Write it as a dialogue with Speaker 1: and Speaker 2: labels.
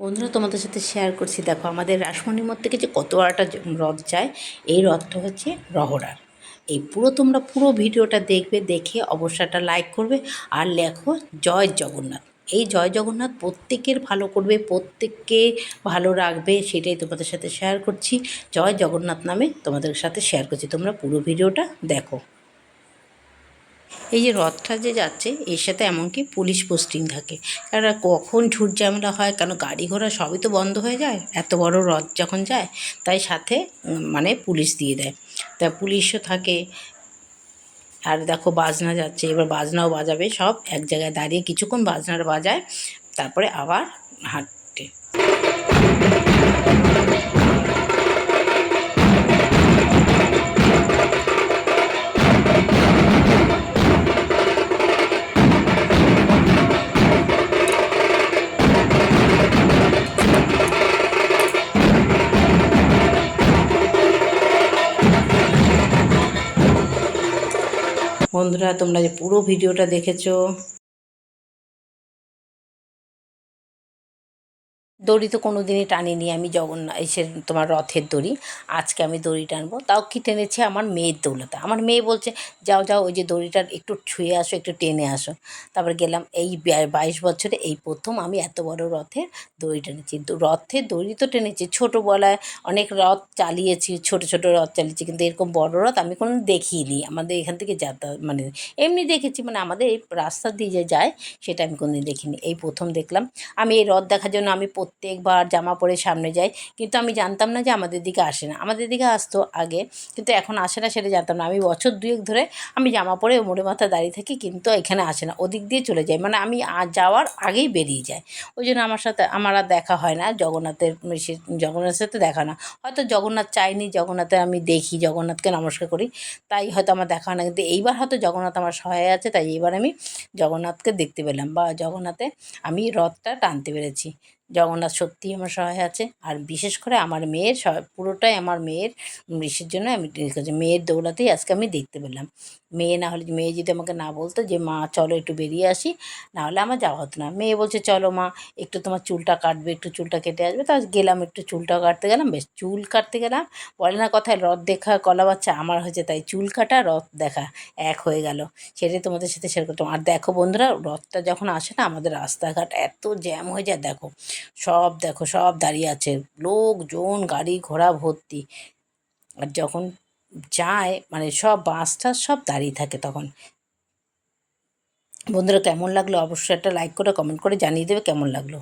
Speaker 1: বন্ধুরা, তোমাদের সাথে শেয়ার করছি। দেখো, আমাদের রাসমণির মধ্যে থেকে যে কত জ- রথ যায়, এই রথটা হচ্ছে রহড়ার। এই পুরো তোমরা পুরো ভিডিওটা দেখবে, দেখে অবশ্যই একটা লাইক করবে। আর লেখো, জয় জগন্নাথ। এই জয় জগন্নাথ প্রত্যেকের ভালো করবে, প্রত্যেককে ভালো রাখবে, সেটাই তোমাদের সাথে শেয়ার করছি। জয় জগন্নাথ নামে তোমাদের সাথে শেয়ার করছি। তোমরা পুরো ভিডিওটা দেখো। এই যে রথটা যে যাচ্ছে, এর সাথে এমনকি পুলিশ পোস্টিং থাকে। কারণ কখন ঝুট ঝামেলা হয়, কেন গাড়ি ঘোড়া সবই তো বন্ধ হয়ে যায়, এত বড় রথ যখন যায়, তাই সাথে মানে পুলিশ দিয়ে দেয়। তা পুলিশও থাকে। আর দেখো বাজনা যাচ্ছে, এবার বাজনাও বাজাবে, সব এক জায়গায় দাঁড়িয়ে কিছুক্ষণ বাজনার বাজায়, তারপরে আবার হাঁটতে বন্ধুরা তোমরা যে পুরো ভিডিওটা দেখেছ দড়ি তো কোনো দিনই টানিনি আমি জগন্নাথ এসে তোমার রথের দড়ি। আজকে আমি দড়ি টানবো। তাও কি টেনেছে আমার মেয়ের দৌলতা। আমার মেয়ে বলছে, যাও যাও, ওই যে দড়িটার একটু ছুঁয়ে আসো, একটু টেনে আসো। তারপর গেলাম, এই বাইশ বছরে এই প্রথম আমি এত বড় রথের দড়ি টেনেছি। রথের দড়ি তো টেনেছি ছোটোবেলায় অনেক রথ চালিয়েছি, ছোট ছোট রথ চালিয়েছি, কিন্তু এরকম বড় রথ আমি কোনো দেখিনি। আমাদের এখান থেকে যাতায়াত মানে এমনি দেখেছি মানে আমাদের এই রাস্তা দিয়ে যে যায়, সেটা আমি কোনোদিন দেখিনি। এই প্রথম দেখলাম, আমি এই রথ দেখার জন্য আমি প্রত্যেকবার জামা পরে সামনে যাই, কিন্তু আমি জানতাম না যে আমাদের দিকে আসে না। আমাদের দিকে আসতো আগে, কিন্তু এখন আসে না সেটা জানতাম না। আমি বছর দুয়েক ধরে আমি জামা পরে মোড়ে মাথা দাঁড়িয়ে থাকি, কিন্তু এখানে আসে না। ওদিক দিয়ে চলে যায় মানে আমি যাওয়ার আগেই বেরিয়ে যায় ওই জন্য আমার সাথে আমার আর দেখা হয় না। জগন্নাথের জগন্নাথের সাথে দেখা না। হয়তো জগন্নাথ চাইনি, জগন্নাথের আমি দেখি, জগন্নাথকে নমস্কার করি। তাই হয়তো আমার দেখা হয় না। কিন্তু এইবার হয়তো জগন্নাথ আমার সহায় আছে, তাই এইবার আমি জগন্নাথকে দেখতে পেলাম বা জগন্নাথে আমি রথটা টানতে পেরেছি। জগন্নাথ সত্যিই আমার সহায় আছে। আর বিশেষ করে আমার মেয়ের পুরোটাই আমার মেয়ের ইসের জন্য আমি মেয়ের দৌড়াতেই আজকে আমি দেখতে পেলাম। মেয়ে না হলে, মেয়ে যদি আমাকে না বলতো যে, মা, চলো একটু বেরিয়ে আসি। না হলে আমার যাওয়া হতো না। মেয়ে বলছে, চলো মা, একটু তোমার চুলটা কাটবে, একটু চুলটা কেটে আসবে। তা গেলাম, একটু চুলটা কাটতে গেলাম, বেশ চুল কাটতে গেলাম। বলে না কথায়, রথ দেখা, কলা বাচ্চা আমার হয়েছে। তাই চুল কাটা, রথ দেখা, এক হয়ে গেল। সেটাই তোমাদের সাথে শেয়ার করতাম। আর দেখো বন্ধুরা, রথটা যখন আসে না, আমাদের রাস্তাঘাট এত জ্যাম হয়ে যায়, দেখো। সব দেখো, সব দাঁড়িয়ে আছে। লোকজন, গাড়ি ঘোড়া ভর্তি। আর যখন যায় মানে সব বাসটা সব দাঁড়িয়ে থাকে তখন। বন্ধুরা, কেমন লাগল? অবশ্যই একটা লাইক করে কমেন্ট করে জানিয়ে দেবে কেমন লাগল।